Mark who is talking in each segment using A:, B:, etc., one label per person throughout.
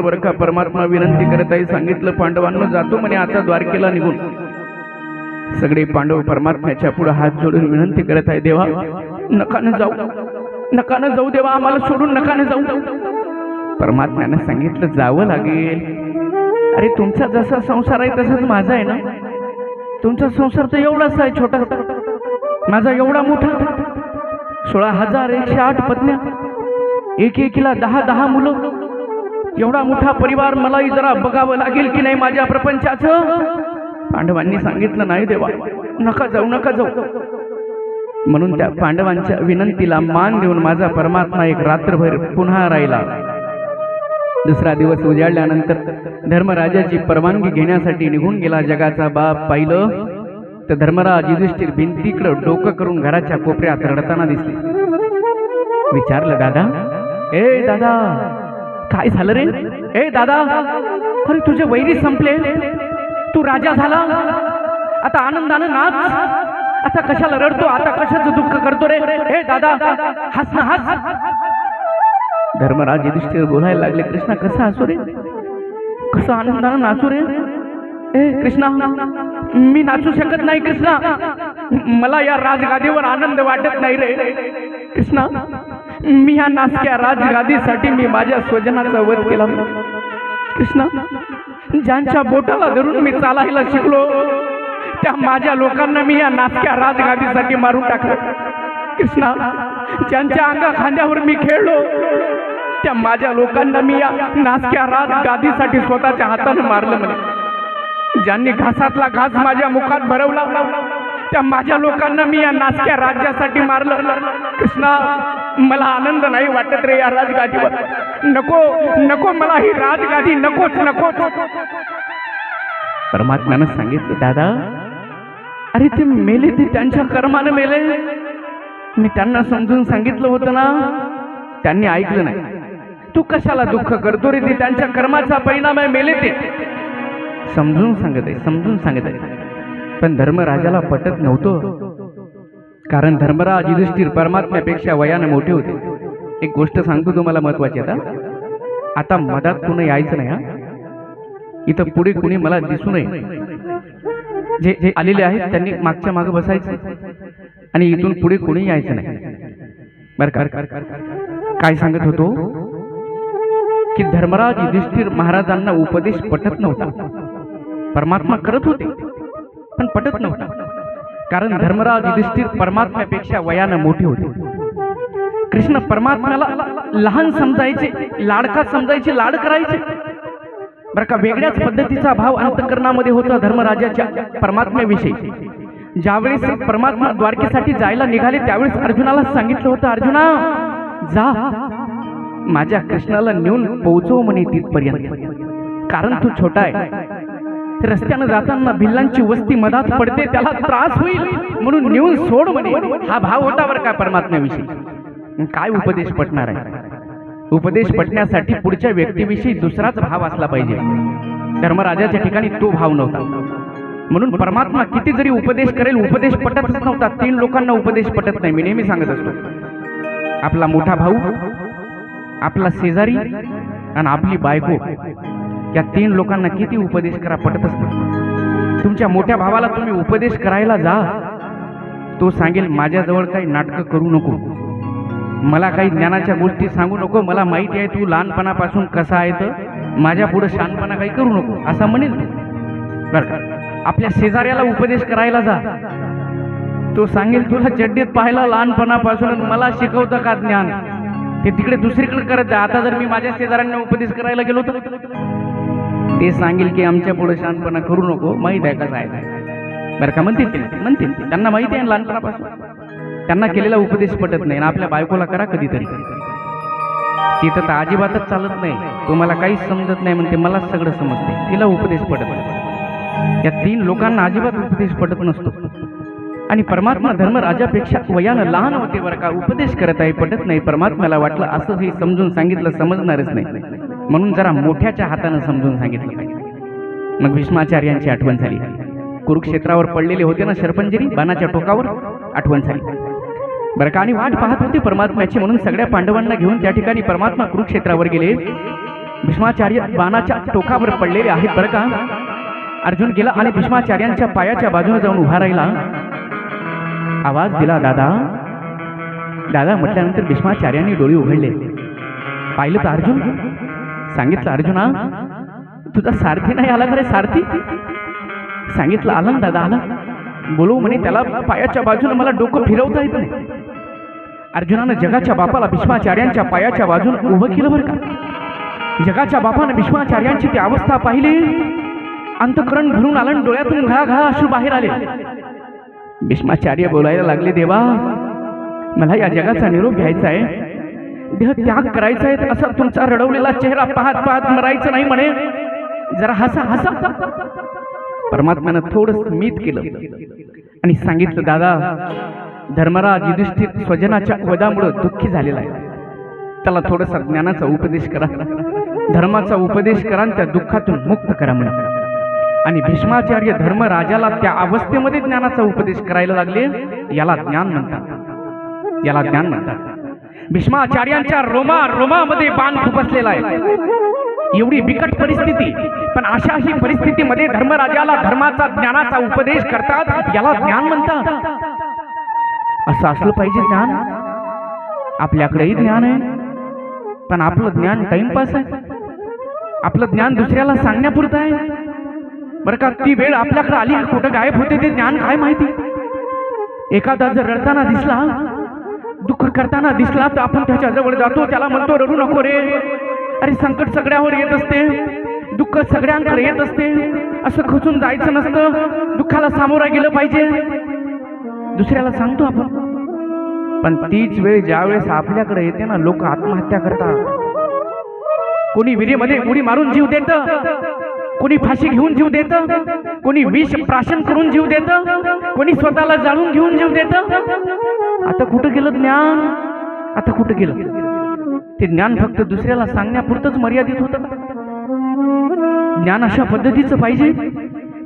A: बरं का? परमात्मा विनंती करत आहे सांगितलं पांडवांना जातो म्हणे आता द्वारकेला निघून. सगळे पांडव परमात्म्याच्या पुढे हात जोडून विनंती करत आहे देवा नकानं जाऊ. नकानं जाऊ देवा आम्हाला सोडून नकानं जाऊ. परमात्म्यानं सांगितलं जावं लागेल. अरे तुमचा जसा संसार आहे तसाच माझा आहे ना? तुमचा संसार तर एवढाच आहे छोटा. माझा एवढा मोठा. सोळा हजार एकशे आठ पत्न्या. एक एकीला दहा दहा मुलं. एवढा मोठा परिवार मलाही जरा बघावं लागेल की नाही माझ्या प्रपंचाचं? पांडवांनी सांगितलं नाही देवा. नका जाऊ नका जाऊ. म्हणून त्या पांडवांच्या विनंतीला मान देऊन माझा परमात्मा एक रात्रभर पुन्हा राहिला. दुसरा दिवस उजाडल्यानंतर धर्मराजाची परवानगी घेण्यासाठी निघून गेला जगाचा बाप पाहिलं. तर धर्मराज युधिष्ठिर भिंतीकडं डोकं करून घराच्या कोपऱ्यात रडताना दिसले. विचारलं दादा? ए दादा काय झालं रे? ए दादा अरे तुझे वैरी संपले. तू राजा झाला. आता आनंदानं नाच. आता कशाला रडतो? आता कशाचं दुःख करतो रे? ए दादा हस ना हस. धर्मराज युधिष्ठिर बोलायला लागले कृष्णा कसं हसू रे? कसं आनंदानं नाचू रे? ए कृष्णा मी नाचू शकत नाही कृष्णा. मला या राजगादीवर आनंद वाटत नाही रे. कृष्णा मी ह्या नासक्या राजगादीसाठी मी माझ्या स्वजनाचा वध केला. कृष्णा ज्यांच्या बोटाला धरून मी चालायला शिकलो त्या माझ्या लोकांना मी या नासक्या राजगादीसाठी मारून टाकलं. कृष्णा ज्यांच्या अंगा खांद्यावर मी खेळलो त्या माझ्या लोकांना मी या नासक्या राजगादीसाठी स्वतःच्या हातानं मारलं म्हणे. ज्यांनी घासातला घास माझ्या मुखात भरवला त्या माझ्या लोकांना मी या नासक्या राज्यासाठी मारलं. कृष्णा मला आनंद नाही वाटत रे या राजगादीवर. नको नको मला ही राजगादी नकोच नकोच. परमात्म्यानं सांगितलं दादा अरे ते मेले ते त्यांच्या कर्मानं मेले. मी त्यांना समजून सांगितलं होतं ना त्यांनी ऐकलं नाही. तू कशाला दुःख करतो रे? ते त्यांच्या कर्माचा परिणाम आहे मेले ते. समजून सांगत आहे समजून सांगत आहे. पण धर्मराजाला पटत नव्हतं. कारण धर्मराज युधिष्ठिर परमात्म्यापेक्षा वयाने मोठे होते. एक गोष्ट सांगतो तुम्हाला महत्वाची आता. आता मधात कुणी यायचं नाही हा? इथं पुढे कुणी मला दिसू नये. जे जे आलेले आहेत त्यांनी मागच्या मागे बसायचं. आणि इथून पुढे कुणी यायचं नाही. बर का? काय सांगत होतो? की धर्मराज युधिष्ठिर महाराजांना उपदेश पटत नव्हता. परमात्मा करत होते. पण पटत नव्हता. कारण धर्मराज युधिष्ठिर परमात्म्यापेक्षा वयानं मोठे होते. कृष्ण परमात्म्याला लहान समजायचे लाडका समजायचे लाड करायचे. बरं का वेगळ्याच पद्धतीचा भाव अंतकरणामध्ये होता धर्मराजाच्या परमात्म्याविषयी. ज्यावेळेस परमात्मा द्वारकेसाठी जायला निघाले त्यावेळेस अर्जुनाला सांगितलं होतं अर्जुना जा. माझ्या कृष्णाला नेऊन पोहोचव म्हणे तिथपर्यंत. कारण तू छोटा आहे. रस्त्यानं जाताना भिल्लांची वस्ती मधात पडते त्याला त्रास होईल म्हणून नेऊन सोड म्हणे. हा भाव होता बरं का परमात्म्याविषयी. काय उपदेश पटणार आहे? उपदेश पटण्यासाठी पुढच्या व्यक्तीविषयी दुसराच भाव असला पाहिजे. धर्मराजाच्या ठिकाणी तो भाव नव्हता. म्हणून परमात्मा किती जरी उपदेश करेल उपदेश पटतच नव्हता. तीन लोकांना उपदेश पटत नाही मी नेहमी सांगत असतो. आपला मोठा भाऊ आपला शेजारी आणि आपली बायको. या तीन लोकांना किती उपदेश करा पटतच नाही. तुमच्या मोठ्या भावाला तुम्ही उपदेश करायला जा. तो सांगेल माझ्याजवळ काही नाटकं करू नको. मला काही ज्ञानाच्या गोष्टी सांगू नको. मला माहिती आहे तू लहानपणापासून कसा आहे तर. माझ्या पुढे शानपणा काही करू नको. असा म्हणेल बरं आपल्या शेजाऱ्याला उपदेश करायला जा. तो सांगेल तुला चड्डीत पाहायला लहानपणापासून मला शिकवतं का ज्ञान? ते तिकडे दुसरीकडे करत जा. आता जर मी माझ्या शेजाऱ्यांना उपदेश करायला गेलो तर ते सांगेल की आमच्या पुढे शांतपणा करू नको. माहीत आहे कसं आहे बरं का म्हणतील ते. म्हणतील त्यांना माहिती आहे ना लहानपणापासून. त्यांना केलेला उपदेश पटत नाही आणि आपल्या बायकोला करा कधीतरी. तिथं तर अजिबातच चालत नाही. तुम्हाला काहीच समजत नाही म्हणते मला सगळं समजते. तिला उपदेश पटत नाही. या तीन लोकांना अजिबात उपदेश पटत नसतो. आणि परमात्मा धर्म राजापेक्षा वयानं लहान होते बरं का उपदेश करत आहे पटत नाही. परमात्म्याला वाटलं असंच हे समजून सांगितलं समजणारच नाही. म्हणून जरा मोठ्याच्या हातानं समजून सांगितलं पाहिजे. मग भीष्माचार्यांची आठवण झाली. कुरुक्षेत्रावर पडलेले होते ना शरपंजरी? बाणाच्या टोकावर आठवण झाली. बरं का? आणि वाट पाहत होते परमात्म्याची म्हणून सगळ्या पांडवांना घेऊन त्या ठिकाणी परमात्मा कुरुक्षेत्रावर गेले. भीष्माचार्य बाणाच्या टोकावर पडलेले आहेत बरं का? अर्जुन गेला आणि भीष्माचार्यांच्या पायाच्या बाजूने जाऊन उभा राहिला. आवाज दिला दादा. दादा म्हटल्यानंतर भीष्माचार्यांनी डोळे उघडले. पाहिलं तर अर्जुन. सांगितलं अर्जुना तुझा सारथी नाही आला खरे सारथी? सांगितलं आला ना दादा आला. बोलू म्हणे त्याला पायाच्या बाजूने मला डोकं फिरवता येत नाही. अर्जुनानं जगाच्या बापाला भीष्माचार्यांच्या पायाच्या बाजून उभं केलं बरं का? जगाच्या बापानं भीष्माचार्यांची ती अवस्था पाहिली. अंतकरण भरून आलं डोळ्यातून घा घा अश्रू बाहेर आले. भीष्माचार्य बोलायला लागले देवा मला या जगाचा निरोप घ्यायचा आहे. देह त्याग करायचा आहे असा तुमचा रडवलेला चेहरा पाहत पाहत मरायचं नाही म्हणे. जरा हसा हसा. परमात्म्यानं थोडं स्मित केलं आणि सांगितलं दादा धर्मराज युधिष्ठिर स्वजनाच्या वदामुळे दुःखी झालेला आहे. त्याला थोडासा ज्ञानाचा उपदेश करा. धर्माचा उपदेश करा आणि त्या दुःखातून मुक्त करा म्हणा. आणि भीष्माचार्य धर्मराजाला त्या अवस्थेमध्ये ज्ञानाचा उपदेश करायला लागले. याला ज्ञान म्हणतात. याला ज्ञान म्हणतात. भीष्माचार्यांच्या रोमा रोमामध्ये बाण खुपसलेला आहे. एवढी बिकट परिस्थिती. पण अशाही परिस्थितीमध्ये धर्मराजाला धर्माचा ज्ञानाचा उपदेश करतात याला ज्ञान म्हणतात. असं असलं पाहिजे ज्ञान. आपल्याकडेही ज्ञान आहे. पण आपलं ज्ञान टाइमपास आहे. आपलं ज्ञान दुसऱ्याला सांगण्यापुरतं आहे. बरं का ती वेळ आपल्याकडे आली कुठं गायब होते ते ज्ञान काय माहिती? एखादा जर रडताना दिसला दुःख करताना दिसला तर आपण त्याच्याजवळ जातो त्याला म्हणतो रडू नको रे. अरे संकट सगळ्यावर येत असते. दुःख सगळ्यांकडे येत असते. असं खचून जायचं नसतं. दुःखाला सामोरा गेलं पाहिजे. दुसऱ्याला सांगतो आपण. पण तीच वेळ ज्यावेळेस आपल्याकडे येते ना लोक आत्महत्या करतात. कोणी विहिरीमध्ये उडी मारून जीव देतं. कोणी फाशी घेऊन जीव देत? कोणी विष प्राशन करून जीव देत? कोणी स्वतःला जाळून घेऊन जीव देत? आता कुठं गेलं ज्ञान? आता कुठं गेलं? ते ज्ञान फक्त दुसऱ्याला सांगण्यापुरतंच मर्यादित होतं. ज्ञान अशा पद्धतीचं पाहिजे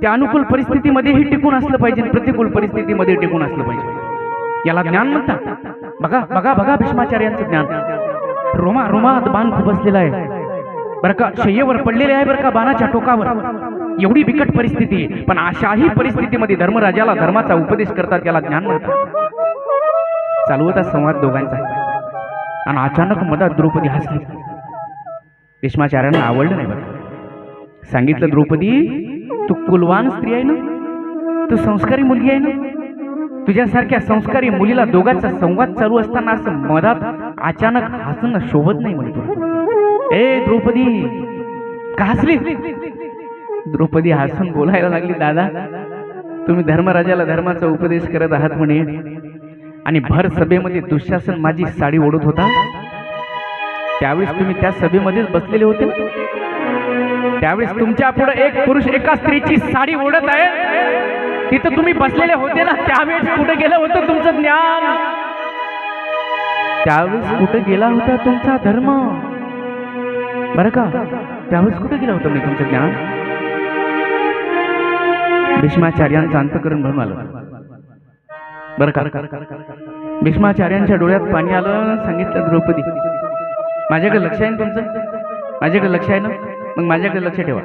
A: त्या अनुकूल परिस्थितीमध्येही टिकून असलं पाहिजे प्रतिकूल परिस्थितीमध्ये टिकून असलं पाहिजे. याला ज्ञान म्हणतात. बघा बघा बघा भीष्माचार्यांचं ज्ञान. रोमा रोमात बाण खुपसलेला आहे. बरं का शय्येवर पडलेले आहे बरं का बाणाच्या टोकावर. एवढी बिकट परिस्थिती आहे. पण अशाही परिस्थितीमध्ये धर्मराजाला धर्माचा उपदेश करतात याला ज्ञान म्हणतात चालू होता संवाद दोघांचा. आणि अचानक मधात द्रौपदी हसली. भीष्माचार्यांना आवडलं नाही बघा सांगितलं द्रौपदी तू कुलवान स्त्री आहे ना? तू संस्कारी मुलगी आहे ना? तुझ्यासारख्या संस्कारी मुलीला दोघांचा संवाद चालू असताना असं मधात अचानक हसणं शोभत नाही म्हणे ए द्रौपदी! का हसली द्रौपदी हसून बोलायला लागली दादा तुम्ही धर्मराजाला धर्माचा उपदेश करत आहात म्हणे. आणि भर सभेमध्ये दुःशासन माझी साडी ओढत होता? त्यावेळेस तुम्ही त्या सभेमध्येच बसलेले होते? त्यावेळेस तुमच्यापुढे एक पुरुष एका स्त्रीची साडी ओढत आहे? तिथं तुम्ही बसलेले होते ना? त्यावेळेस कुठे गेलं होतं तुमचं ज्ञान? त्यावेळेस कुठे गेला होता तुमचा धर्म? बरं का? त्यावेळेस कुठे गेलं होतं मी तुमचं ज्ञान? भीष्माचार्यांचं अंतकरण भरून आलं. बरं का? भीष्माचार्यांच्या डोळ्यात पाणी आलं सांगितलं द्रौपदी. माझ्याकडे लक्ष आहे ना तुमचं? माझ्याकडे लक्ष आहे ना? मग माझ्याकडे लक्ष ठेवा.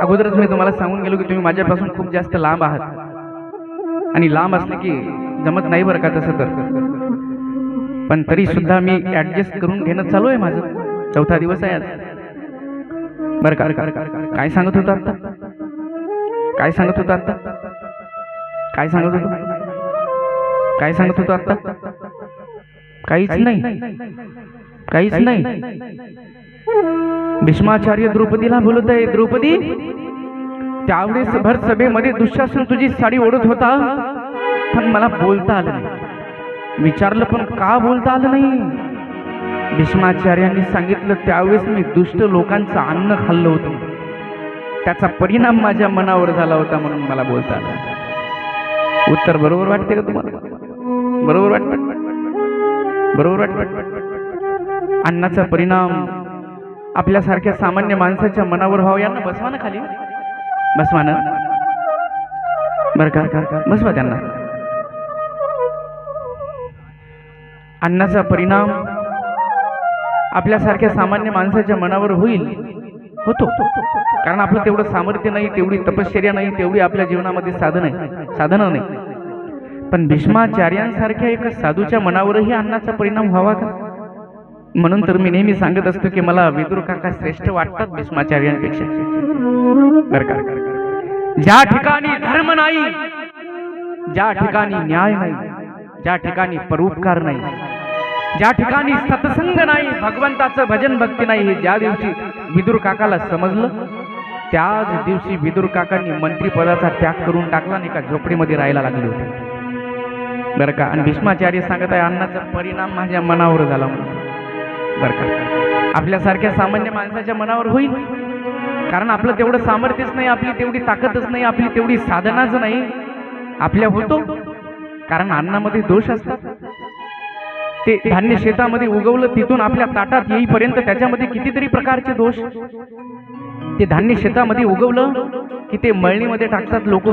A: अगोदरच मी तुम्हाला सांगून गेलो की तुम्ही माझ्यापासून खूप जास्त लांब आहात. आणि लांब असले की जमत नाही बरं का तसं तर? पण तरी सुद्धा मी ऍडजस्ट करून घेणं चालू आहे माझं. चौथा दिवस आहे आज. बरं का? काय सांगत होता आता काय सांगत होता आता काय सांगत होतो? काय सांगत होतो आता काहीच नाही. काहीच नाही. भीष्माचार्य द्रौपदीला बोलत आहे द्रौपदी त्यावेळेस भर सभेमध्ये दुःशासन तुझी साडी ओढत होता पण मला बोलता आलं नाही. विचारलं पण का बोलता आलं नाही? भीष्माचार्यांनी सांगितलं त्यावेळेस मी दुष्ट लोकांचं अन्न खाल्लं होतं. त्याचा परिणाम माझ्या मनावर झाला होता म्हणून मला बोलता आलं. उत्तर बरोबर वाटते का तुम्हाला? बरोबर वाटत? बरोबर वाटत? अन्नाचा परिणाम आपल्यासारख्या सामान्य माणसाच्या मनावर व्हावं यांना बसवा ना खाली. बसवा ना. बरं का? बसवा त्यांना. अन्नाचा परिणाम आपल्यासारख्या सामान्य माणसाच्या मनावर होईल होतो. कारण आपलं तेवढं सामर्थ्य नाही तेवढी तपश्चर्या नाही तेवढी आपल्या जीवनामध्ये साधन आहे साधनं नाही. पण भीष्माचार्यांसारख्या एका साधूच्या मनावरही अन्नाचा परिणाम व्हावा का? म्हणून तर मी नेहमी सांगत असतो की मला विदुर काका श्रेष्ठ वाटतात भीष्माचार्यांपेक्षा. बरं का? ज्या ठिकाणी धर्म नाही ज्या ठिकाणी न्याय नाही ज्या ठिकाणी परोपकार नाही ज्या ठिकाणी सत्संग नाही भगवंताचं भजन भक्ती नाही हे ज्या दिवशी विदुर काकाला समजलं त्याच दिवशी विदुर काकांनी मंत्रीपदाचा त्याग करून टाकला आणि एका झोपडीमध्ये राहायला लागले होते. बरं का? आणि भीष्माचार्य सांगत आहे अन्नाचा परिणाम माझ्या मनावर झाला म्हणून. बरं का? आपल्यासारख्या सामान्य माणसाच्या मनावर होईल. कारण आपलं तेवढं सामर्थ्यच नाही आपली तेवढी ताकदच नाही आपली तेवढी साधनाच नाही. आपल्या होतो. कारण अन्नामध्ये दोष असतात. ते धान्य शेतामध्ये उगवलं तिथून आपल्या ताटात येईपर्यंत त्याच्यामध्ये कितीतरी प्रकारचे दोष. ते धान्य शेतामध्ये उगवलं की ते मळणीमध्ये टाकतात लोक.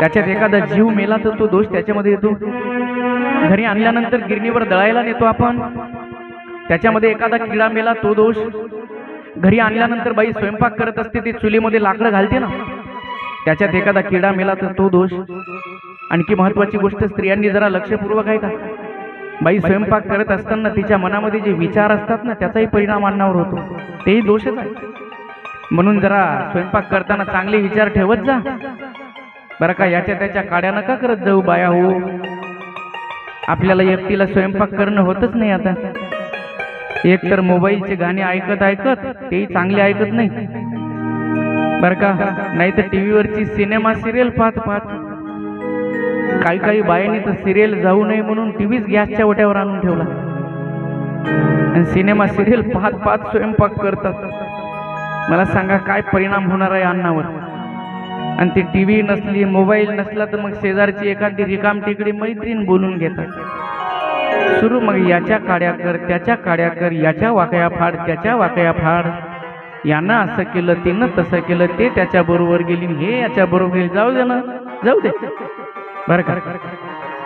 A: त्याच्यात एखादा जीव मेला तर तो दोष त्याच्यामध्ये येतो. घरी आणल्यानंतर गिरणीवर दळायला नेतो आपण. त्याच्यामध्ये एखादा किडा मेला तो दोष. घरी आणल्यानंतर बाई स्वयंपाक करत असते ती चुलीमध्ये लाकडं घालते ना. त्याच्यात एखादा किडा मेला तर तो दोष. आणखी महत्वाची गोष्ट स्त्रियांनी जरा लक्षपूर्वक आहे का? बाई स्वयंपाक करत असताना तिच्या मनामध्ये जे विचार असतात ना त्याचाही परिणाम अन्नावर होतो. तेही दोषच आहे. म्हणून जरा स्वयंपाक करताना चांगले विचार ठेवत जा. बरं का याच्या त्याच्या काड्या नका करत जाऊ बाया हो. आपल्याला एकटीला स्वयंपाक करणं होतच नाही आता. एक तर मोबाईलचे गाणे ऐकत ऐकत तेही चांगले ऐकत नाही. बरं का नाही तर टीव्हीवरची सिनेमा सिरियल पाहत पाहत काही काही बायांनी तर सिरियल जाऊ नये म्हणून टीव्हीच गॅसच्या ओट्यावर आणून ठेवला. आणि सिनेमा सिरियल पाहत पाहत स्वयंपाक करतात. मला सांगा काय परिणाम होणार आहे अन्नावर? आणि ती व्ही नसली मोबाईल नसला तर मग शेजारची एखादी रिकाम टिकडी मैत्रीण बोलून घेतात. सुरू मग याच्या काड्या कर त्याच्या काड्या कर याच्या वाकया फाड त्याच्या वाकया फाड. यानं असं केलं तिनं तसं केलं ते त्याच्याबरोबर गेली हे याच्याबरोबर गेली. जाऊ दे ना जाऊ दे. बरं का?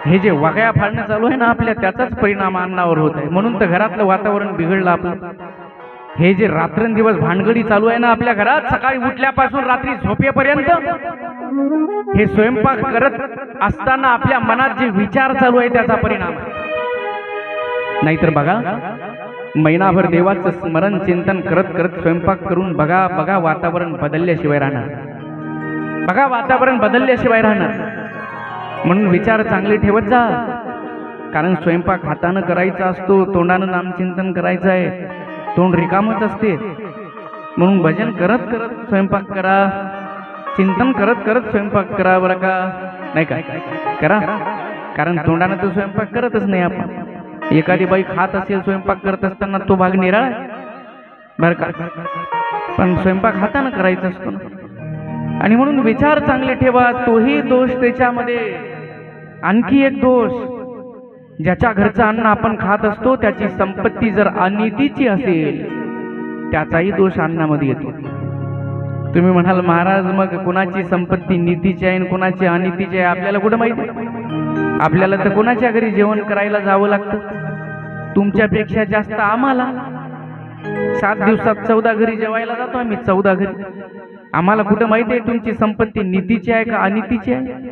A: हे जे वाकया फाडणं चालू आहे ना आपल्या त्याचाच परिणाम अन्नावर होत आहे. म्हणून तर घरातलं वातावरण बिघडलं आपलं. हे जे रात्रंदिवस भानगडी चालू आहे ना आपल्या घरात सकाळी उठल्यापासून रात्री झोपेपर्यंत हे स्वयंपाक करत असताना आपल्या मनात जे विचार चालू आहे त्याचा परिणाम नाहीतर बघा महिनाभर देवाचं स्मरण चिंतन करत करत स्वयंपाक करून बघा बघा वातावरण बदलल्याशिवाय राहणार. बघा वातावरण बदलल्याशिवाय राहणार. म्हणून विचार चांगले ठेवत जा. कारण स्वयंपाक हातानं करायचा असतो तोंडानं नामचिंतन करायचं आहे तोंड रिकामच असते. म्हणून भजन करत करत स्वयंपाक करा. चिंतन करत करत स्वयंपाक करा बरं का? नाही काय करा. कारण तोंडानं तर स्वयंपाक करतच नाही आपण. एखादी बाई खात असेल स्वयंपाक करत असताना तो भाग निराळा बरं का? पण स्वयंपाक हातानं करायचा असतो आणि म्हणून विचार चांगले ठेवा. तोही दोष त्याच्यामध्ये. आणखी एक दोष. ज्याच्या घरचं अन्न आपण खात असतो त्याची संपत्ती जर अनितीची असेल त्याचाही दोष अन्नामध्ये येतो. तुम्ही म्हणाल महाराज मग कुणाची संपत्ती नीतीची आहे आणि कुणाची अनितीची आहे आपल्याला कुठं माहिती आपल्याला तर कुणाच्या घरी जेवण करायला जावं लागतं? तुमच्यापेक्षा जास्त आम्हाला? सात दिवसात चौदा घरी जेवायला जातो आम्ही चौदा घरी. आम्हाला कुठं माहिती आहे तुमची संपत्ती नीतीची आहे का अनितीची आहे?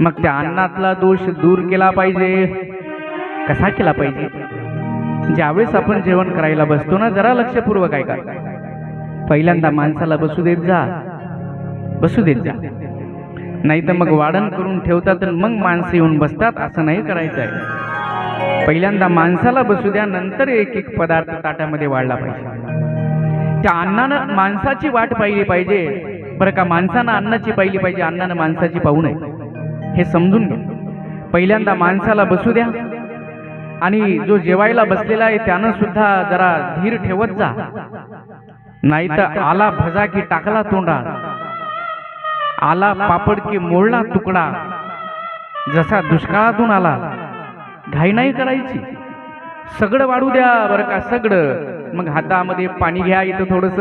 A: मग त्या अन्नातला दोष दूर केला पाहिजे. कसा केला पाहिजे? ज्यावेळेस आपण जेवण करायला बसतो ना जरा लक्षपूर्वक ऐका. पहिल्यांदा माणसाला बसू देत जा. बसू देत जा. नाही तर मग वाढण करून ठेवतात मग माणसं येऊन बसतात असं नाही करायचं आहे. पहिल्यांदा माणसाला बसू द्या नंतर एक एक पदार्थ ताटामध्ये वाढला पाहिजे. त्या अन्नानं माणसाची वाट पाहिली पाहिजे. बरं का माणसानं अन्नाची पाहिली पाहिजे अन्नानं माणसाची पाहू नये. हे समजून घ्या. पहिल्यांदा माणसाला बसू द्या. आणि जो जेवायला बसलेला आहे त्यानं सुद्धा जरा धीर ठेवत जा. नाही तर आला भजा की टाकला तोंडा. आला पापड की मोडला तुकडा. जसा दुष्काळातून आला. घाई नाही करायची. सगळं वाढू द्या बरं का सगळं. मग हातामध्ये पाणी घ्या इथं थोडस.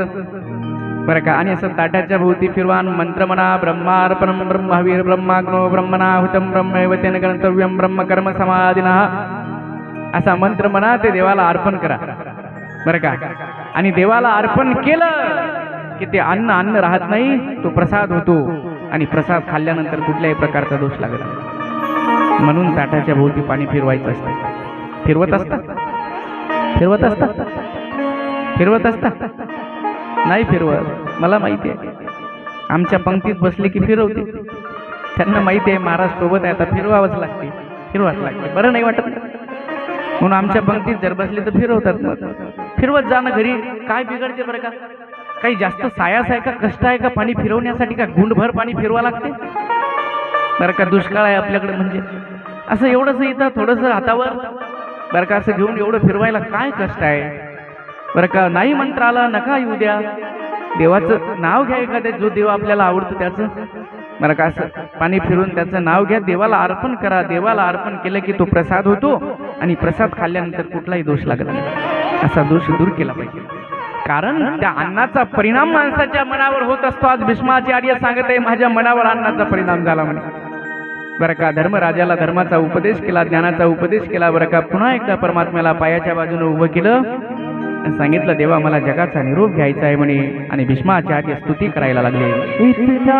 A: बरं का? आणि असं ताटाच्या भोवती फिरवान मंत्र म्हणा ब्रह्मार्पणम ब्रह्मवीर ब्रह्माग्नो ब्रह्मणाहुतम ब्रह्मैव तेन गणतव्यम ब्रह्म कर्म समाधिना. असा मंत्र म्हणा ते देवाला अर्पण करा. बरं का? आणि देवाला अर्पण केलं की ते अन्न अन्न राहत नाही तो प्रसाद होतो. आणि प्रसाद खाल्ल्यानंतर कुठल्याही प्रकारचा दोष लागत नाही. म्हणून ताटाच्या भोवती पाणी फिरवायचं असतं. फिरवत असतात फिरवत असतात फिरवत असतात नाही फिरवत. मला माहिती आहे. आमच्या पंक्तीत बसले की फिरवते. त्यांना माहिती आहे महाराज सोबत आहे. आता फिरवावंच लागते. फिरवाच लागते. बरं नाही वाटत? म्हणून आमच्या पंक्तीत जर बसले तर फिरवतात मग. फिरवत जाणं घरी काय बिघडते बरं का? काही जास्त सायास आहे का? कष्ट आहे का? पाणी फिरवण्यासाठी का? गुंडभर पाणी फिरवा लागते? बरं का? दुष्काळ आहे आपल्याकडे म्हणजे. असं एवढंसं इथं थोडंसं हातावर. बरं का? असं घेऊन एवढं फिरवायला काय कष्ट आहे? बरं का? नाही म्हणता आला नका येऊ द्या. देवाचं नाव घ्या एखाद्या जो देव आपल्याला आवडतो त्याचं. बरं का? असं पाणी फिरून त्याचं नाव घ्या. देवाला अर्पण करा. देवाला अर्पण केलं की तो प्रसाद होतो आणि प्रसाद खाल्ल्यानंतर कुठलाही दोष लागला नाही. असा दोष दूर केला पाहिजे. कारण त्या अन्नाचा परिणाम माणसाच्या मनावर होत असतो. आज भीष्माचार्य सांगत आहे माझ्या मनावर अन्नाचा परिणाम झाला म्हणे. बरं का? धर्मराजाला धर्माचा उपदेश केला ज्ञानाचा उपदेश केला. बरं का? पुन्हा एकदा परमात्म्याला पायाच्या बाजूने उभं केलं. सांगितलं देवा मला जगाचा निरोप घ्यायचा आहे म्हणे आणि भीष्माचार्य स्तुती करायला लागले
B: इतना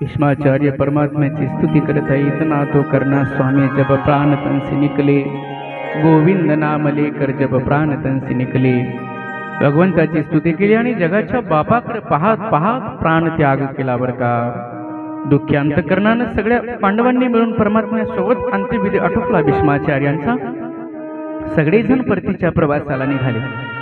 A: भीष्माचार्य परमात्म्याची स्तुती करत आहे इतना तो करना स्वामी जब प्राण तनसी निकले गोविंद नाम लेकर जब प्राण तनसी निकले भगवंताची स्तुती केली आणि जगाच्या बापाकडे पाहत पाहत प्राण त्याग केला बरं का दुःखी अंतकरणानं सगळ्या पांडवांनी मिळून परमात्म्यासोबत अंत्यविधी आटोपला भीष्माचार्यांचा. सगळेजण परतीच्या प्रवासाला निघाले.